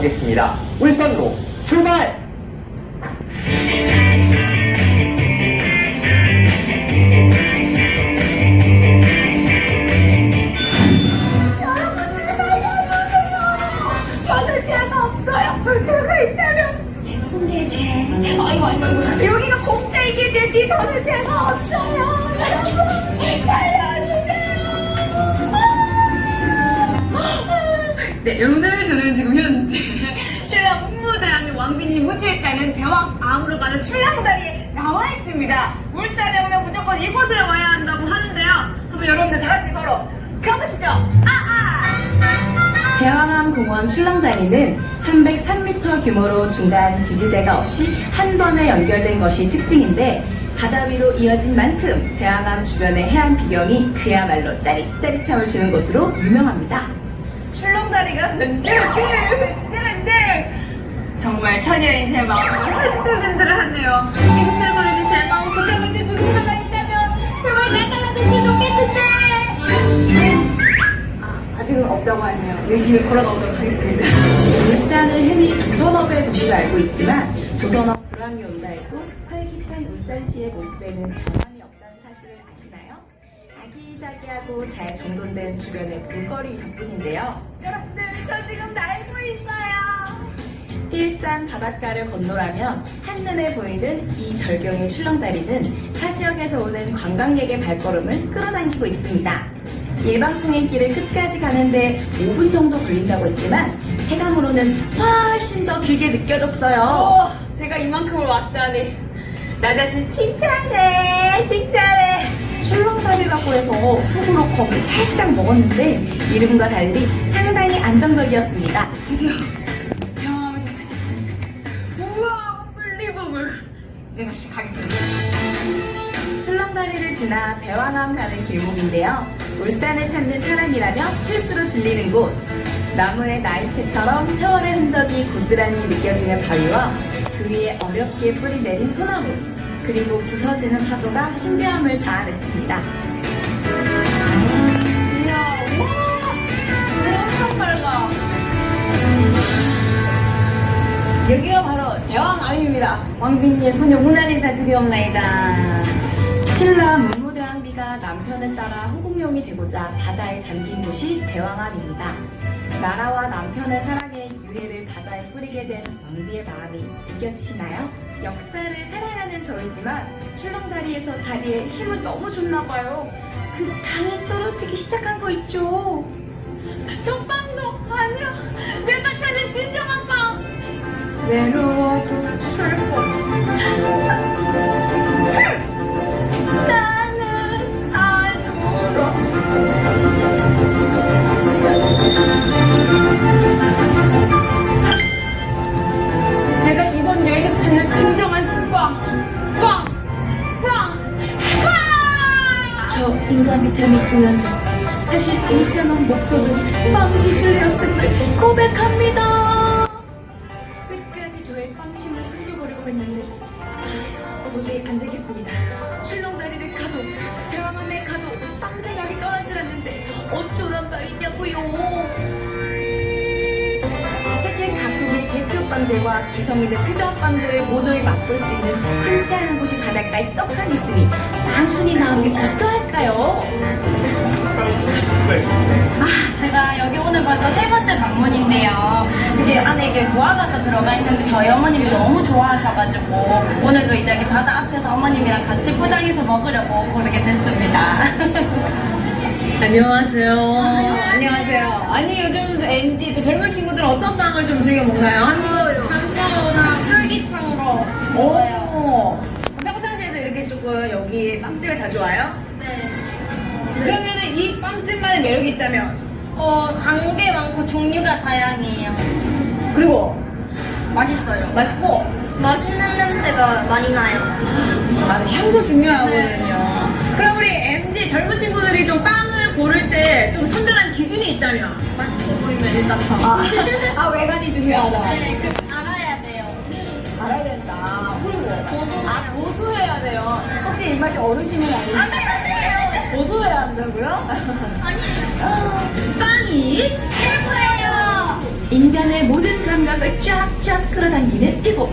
떠나보겠습니다. 울산으로 출발! 여러분들 살려주세요. 저는 죄가 없어요. 죄가 있다면 근데 죄. 아이고 아이고 아이고. 여기가 공짜이게 죄지. 저는 죄가 없어요. 네, 여러분들 저는 지금 현재 신랑 홍무대왕의 왕비님 모치겠다는 대왕암으로 가는 출랑다리에 나와 있습니다. 울산에 오면 무조건 이곳을 와야 한다고 하는데요. 그럼 여러분들 다 같이 걸어 가보시죠. 아, 대왕암 공원 출렁다리는 303m 규모로 중간 지지대가 없이 한 번에 연결된 것이 특징인데 바다 위로 이어진 만큼 대왕암 주변의 해안 비경이 그야말로 짜릿짜릿함을 주는 곳으로 유명합니다. 출렁다리가 흔들흔들 흔들흔들 정말 처녀인 제 마음을 흔들흔들하네요. 이 흔들거리는 제 마음 고쳐줄 누군가가 있다면 제발 나타나든지 좋겠는데. 아, 아직은 없다고 하네요. 열심히 걸어가보도록 하겠습니다. 울산을 흔히 조선업의 도시로 알고 있지만 조선업 불황이 온다 해도 활기찬 울산시의 모습에는 아기자기하고 잘 정돈된 주변의 볼거리 덕분인데요. 여러분들 저 지금 날고 있어요. 일산 바닷가를 건너라면 한눈에 보이는 이 절경의 출렁다리는 타 지역에서 오는 관광객의 발걸음을 끌어당기고 있습니다. 일반 통행 길을 끝까지 가는데 5분 정도 걸린다고 했지만 체감으로는 훨씬 더 길게 느껴졌어요. 어, 제가 이만큼을 왔다니 나 자신 칭찬해 칭찬해 출렁다리라고 해서 속으로 겁을 살짝 먹었는데 이름과 달리 상당히 안정적이었습니다. 드디어 경험을 도착했습니다 우와 unbelievable 이제 다시 가겠습니다 출렁다리를 지나 대왕암 가는 길목인데요. 울산을 찾는 사람이라면 필수로 들리는 곳. 나무의 나이테처럼 세월의 흔적이 고스란히 느껴지는 바위와 그 위에 어렵게 뿌리 내린 소나무, 그리고 부서지는 파도가 신비함을 자아냈습니다. 이야 물 엄청 밝아 여기가 바로 대왕암입니다 왕비님 소녀 문안 인사 드리옵나이다 신라 문무대왕 비가 남편을 따라 후궁용이 되고자 바다에 잠긴 곳이 대왕암입니다. 나라와 남편의 사랑의 유해를 바다에 뿌리게 된 왕비의 마음이 느껴지시나요? 역사를 사랑하는 저이지만 출렁다리에서 다리에 힘을 너무 줬나 봐요. 그 당이 떨어지기 시작한 거 있죠. 저 빵도 아니야 내가 찾은 진정한 빵 외로워도 슬퍼. 인간 비타민 우연정 사실 울산왕 목적은 빵지술이었음을 고백합니다. 끝까지 저의 빵심을 숨겨보려고 했는데 아, 도저히 안 되겠습니다. 출렁다리를 가도 대왕암에 가도 빵 생각이 떠나질 않는데 어쩌란 말이냐고요. 세계 각국의 대표 빵들과 개성 있는 표정 빵들을 모조리 맛볼 수 있는 흔치 않은 곳이 바닷가에 떡하니 있으니 단순히 마음이 어떠할 까요? 아, 제가 여기 오늘 벌써 세 번째 방문인데요. 근데 안에 이게 무화과가 들어가 있는데 저희 어머님이 너무 좋아하셔가지고 오늘도 이제 여기 바다 앞에서 어머님이랑 같이 포장해서 먹으려고 고르게 됐습니다. 안녕하세요. 안녕하세요. 아니 요즘 MZ 또 젊은 친구들은 어떤 빵을 좀 즐겨 먹나요? 한거나 쫄깃한 거 오. 평상시에도 이렇게 조금 여기 빵집에 자주 와요? 네. 그러면은 이 빵집만의 매력이 있다면 어, 단게 많고 종류가 다양해요. 그리고 맛있어요. 맛있고 맛있는 냄새가 많이 나요. 아, 향도 중요하거든요. 그럼 우리 MZ 젊은 친구들이 좀 빵을 고를 때 좀 선별하는 기준이 있다면 맛있어 보이면 일단 사. 아, 아 외관이 중요하다. 네, 그 알아야 돼요. 알아야 된다. 그리고 고소해요. 아 고소해야 돼요. 혹시 입맛이 어르신은 아니에요? 고소해야 한다고요? 아니, 빵이 최고예요. 인간의 모든 감각을 쫙쫙 끌어당기는 이곳.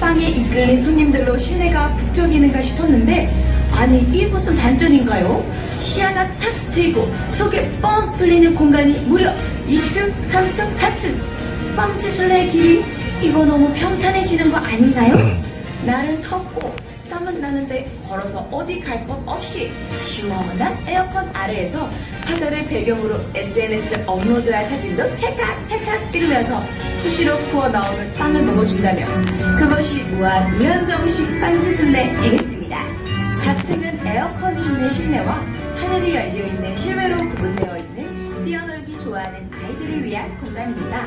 빵에 이끌린 손님들로 시내가 북적이는가 싶었는데 아니 이곳은 반전인가요? 시야가 탁 트이고 속에 뻥 뚫리는 공간이 무려 2층, 3층, 4층. 빵지술래의 길이 이거 너무 평탄해지는 거 아닌가요? 날은 덥고 땀은 나는데 걸어서 어디 갈 것 없이 시원한 에어컨 아래에서 바다를 배경으로 SNS 업로드할 사진도 찰칵 찰칵 찍으면서 수시로 구워 나오는 빵을 먹어준다면 그것이 무한 무한정식 빵지순례 되겠습니다. 4층은 에어컨이 있는 실내와 하늘이 열려있는 실외로 구분되어 있는 뛰어놀기 좋아하는 아이들을 위한 공간입니다.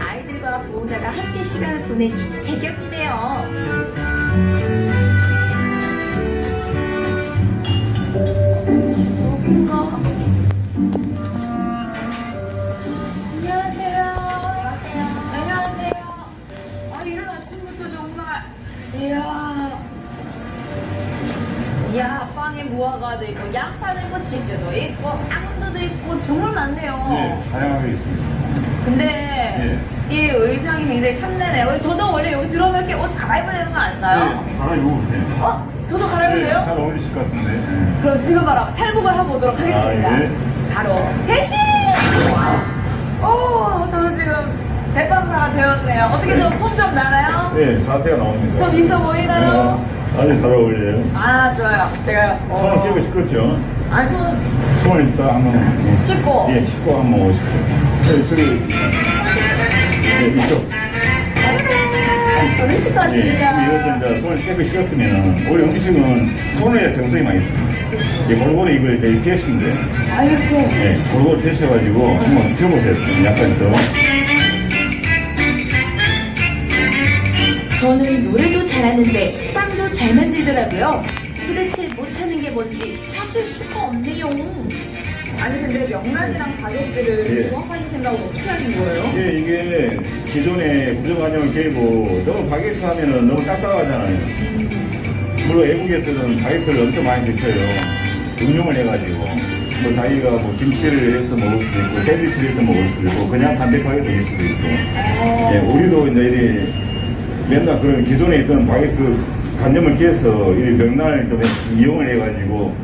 아이들과 보호자가 함께 시간을 보내기 제격이네요. 빵에 무화과도 있고, 양파도 있고, 치즈도 있고, 앙도도 있고, 정말 많네요. 네, 다양하게 있습니다. 근데 이 의상이 굉장히 탐내네요. 저도 원래 여기 들어오면 이렇게 옷 갈아입어야 되는 거 아닌가요? 네, 하나 입어보세요. 어? 저도 네, 갈아입어요? 잘 어울리실 것 같은데. 네. 그럼 지금 바로 탈북을 하고 오도록 하겠습니다. 아, 예. 바로 대신! 오, 저는 지금 제빵사가 되었네요. 어떻게 좀폼좀 나나요? 네, 자세가 나옵니다. 좀 있어 보이나요? 네, 아주 잘 어울려요. 아, 좋아요. 제가 손을 끼고 싶겠죠? 아, 손 손을 이따 한번 예. 씻고. 예, 씻고 한번 오십시오. 네, 저기 네, 이쪽. 손을 씻고 예, 왔습니다. 이제 손을 깨끗이 씻었으면 우리 음식은 손에 정성이 많이. 예, 골고루 이걸 피하시면 돼요. 아, 이렇게. 예, 골고루 피하셔가지고 한번 펴보세요. 좀 약간 더. 저는 잘하는데 빵도 잘 만들더라고요. 도대체 못하는 게 뭔지 찾을 수가 없네요. 아니, 근데 명란이랑 바게트를 예. 조합하신 생각을 어떻게 하신 거예요? 예, 이게 기존에 부정관념을 깨고 너무 바게트 하면은 너무 딱딱하잖아요. 물론 외국에서는 바게트를 엄청 많이 드셔요. 응용을 해가지고 뭐 자기가 뭐 김치를 해서 먹을 수도 있고 샌드위치를 해서 먹을 수도 있고 그냥 담백하게 드실 수도 있고 예, 우리도 이제 맨날 그런 기존에 있던 바게트 관념을 깨서 이 명란을 좀 이용을 해가지고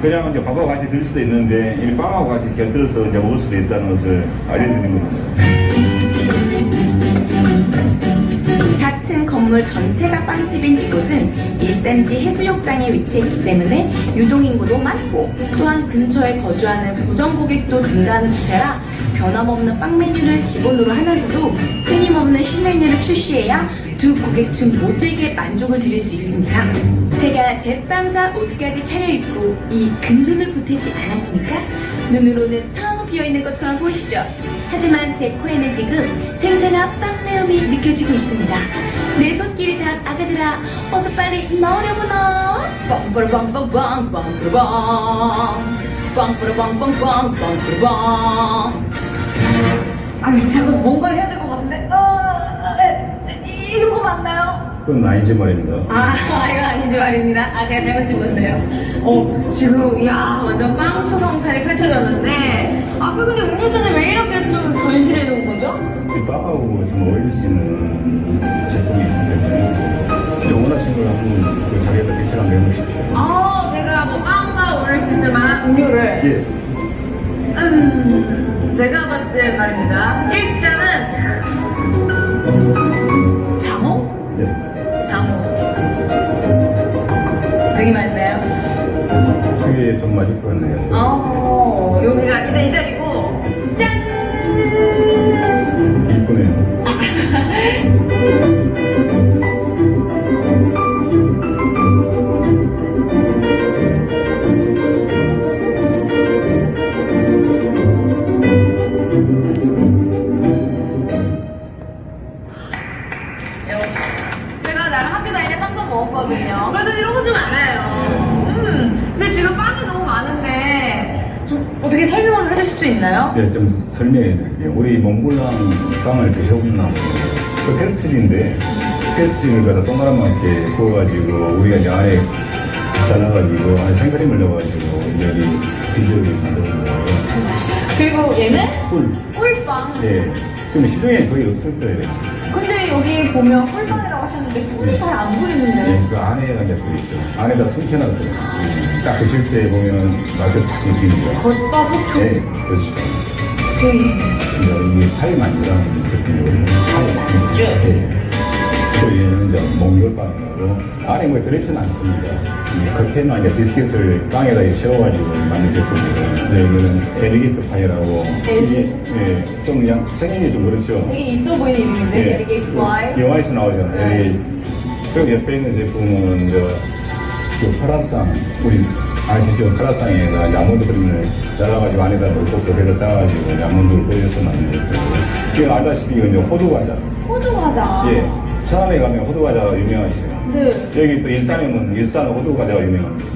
그냥 이제 밥하고 같이 드실 수도 있는데 이 빵하고 같이 곁들여서 이제 먹을 수도 있다는 것을 알려드리는 겁니다. 4층 건물 전체가 빵집인 이곳은 1cm 해수욕장에 위치했기 때문에 유동인구도 많고 또한 근처에 거주하는 고정 고객도 증가하는 추세라 변함없는 빵 메뉴를 기본으로 하면서도 끊임없는 신메뉴를 출시해야 두 고객층 모두에게 만족을 드릴 수 있습니다. 제가 제빵사 옷까지 차려입고 이 금손을 보태지 않았습니까? 눈으로는 텅 비어 있는 것처럼 보이시죠? 하지만 제 코에는 지금 생생한 빵 내음이 느껴지고 있습니다. 내 손길이 닿은 아가들아, 어서 빨리 나오려구나. 빵뿌르빵빵빵, 빵뿌르빵. 빵뿌르빵빵빵, 빵뿌르빵. 아니, 자꾸 뭔가를 해야 될 것 같은데. 어, 이거 맞나요? 그건 아니지 말입니다. 아, 이거 아니지 말입니다. 아, 제가 잘못 찍었어요. 어, 지금, 이야, 완전 빵 초성찰이 펼쳐졌는데, 아까 근데 음료수는 왜 이렇게 좀 전시해 놓은 거죠? 이 빵하고 좀 어울릴 수 있는 제품이 있기 때문에, 원하시는 걸 한번 그 자기가 백지랑 내놓으십시오. 아, 제가 뭐 빵과 어울릴 수 있을 만한 음료를. 예. 음, 제가 봤을 때 말입니다. 1 그 어떻게 설명을 해주실 수 있나요? 예, 좀 설명해 드릴게요. 우리 몽골랑 빵을 드셔보나 그 페스트리인데 페스트리를 갖다 동그랗게 구워가지고 우리가 이제 안에 잘라가지고 안에 생크림을 넣어가지고 여기 비주얼이 만들어진 거예요. 그리고 얘는 꿀. 꿀빵. 예. 좀 시중에 거의 없을 거예요. 근데 여기 보면 꿀빵이라고 하셨는데 꿀이 잘 안 보이는데. 예, 그 안에가 이제 또 있죠. 안에다 숨겨놨어요. 딱 드실 때 보면 맛을 딱 느끼는 거예요. 겉바속촉. 네, 그렇죠. 네. 이제 이게 파이만이라는 제품이거든요. 파이만. 얘는 이제 몽골빵이고 안에 뭐 들어있지는 않습니다. 이 겉에만 이제 비스킷을 빵에다 이렇게 채워가지고 만든 제품이고 네, 이거는 에리게이트 파이라고 이게 예, 좀 그냥 생김이 좀 그렇죠. 되게 있어 보이는 이름인데, 예, 에리게이트 와이. 영화에서 나오잖아요. 네. 그리고 옆에 있는 제품은 이제 그 파라상 우리 아시죠? 파라상에다 아몬드 크림을 잘라가지고 안에다 넣고 벽에다 짜가지고 아몬드를 빼줘서 만든 제품. 이거 알다시피 이거 이제 호두 과자. 호두 과자. 예. 천안에 가면 호두 과자가 유명하시죠. 네. 여기 또 일산에 오면 일산 호두 과자가 유명합니다.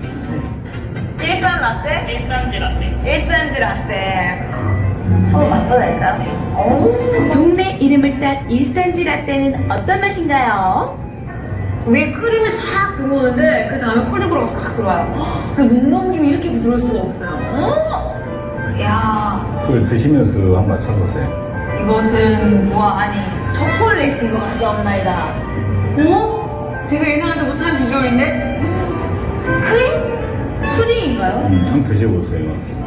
일산 라떼? 일산지 라떼. 일산지 라떼. 어, 맛보달까? 어. 동네 이름을 딴 일산지 라떼는 어떤 맛인가요? 위에 크림이 싹 들어오는데, 그 다음에 콜드브로가 싹 들어와요. 그 목넘김이 이렇게 부드러울 수가 없어요. 어? 야 그걸 드시면서 한번 쳐보세요. 이것은, 와, 아니, 초콜릿인 것 같사옵나이다. 어? 제가 예상하지 못한 비주얼인데? 크림? 푸딩인가요? 음, 한번 드셔보세요.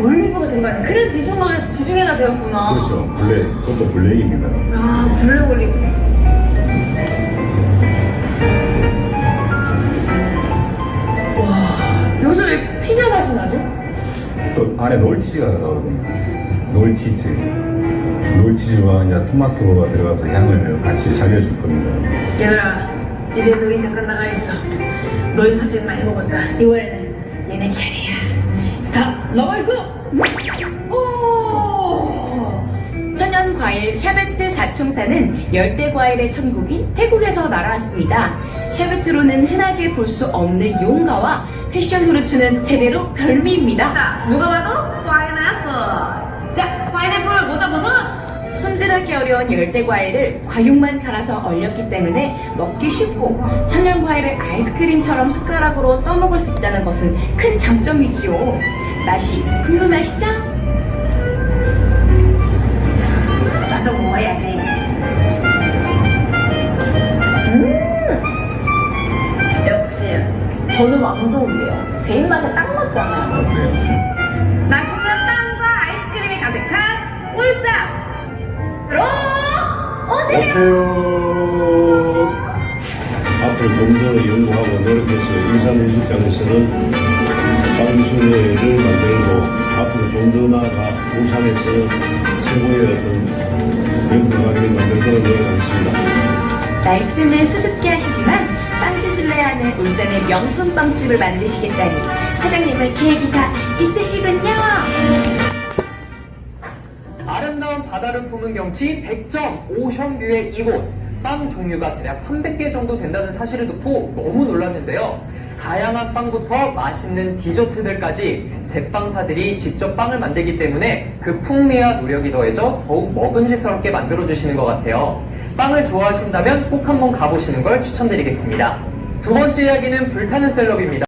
올리브가 들어가네. 그래서 지중가, 지중해가 되었구나. 그렇죠. 블랙, 그것도 블랙입니다. 아, 블랙 올리브. 와, 여기서 왜 피자 맛이 나죠? 또 안에 놀치즈가 들어가거든요. 놀치즈. 놀치즈와 이제 토마토가 들어가서 향을 같이 살려줄 겁니다. 얘들아, 이제 너 이제 끝나가 있어. 너희 사진 많이 먹었다. 이번에는 얘네 차례야. 자, 나가 있어. 오. 천연 과일 샤베트 사총사는 열대 과일의 천국인 태국에서 날아왔습니다. 샤베트로는 흔하게 볼 수 없는 용가와 패션 후르츠는 제대로 별미입니다. 자, 누가 봐도 파인애 손질하기 어려운 열대 과일을 과육만 갈아서 얼렸기 때문에 먹기 쉽고 천연 과일을 아이스크림처럼 숟가락으로 떠먹을 수 있다는 것은 큰 장점이지요. 맛이 궁금하시죠? 나도 먹어야지. 음, 역시 저는 왕족이에요. 제 입맛에 딱 맞잖아요. 그래요. 오세요. 앞으로 좀더 연구하고 노력해서 일산민주당에서는 빵기술회를 만들고 앞으로 좀 더 나아가 울산에서 최고의 어떤 연구가를 만들도록 노력하겠습니다. 말씀을 수줍게 하시지만 빵지술래 하는 울산의 명품 빵집을 만드시겠다니 사장님은 계획이 다 있으시군요. 바다를 품은 경치 100점 오션뷰의 이곳 빵 종류가 대략 300개 정도 된다는 사실을 듣고 너무 놀랐는데요. 다양한 빵부터 맛있는 디저트들까지 제빵사들이 직접 빵을 만들기 때문에 그 풍미와 노력이 더해져 더욱 먹음직스럽게 만들어주시는 것 같아요. 빵을 좋아하신다면 꼭 한번 가보시는 걸 추천드리겠습니다. 두 번째 이야기는 불타는 셀럽입니다.